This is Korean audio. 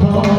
더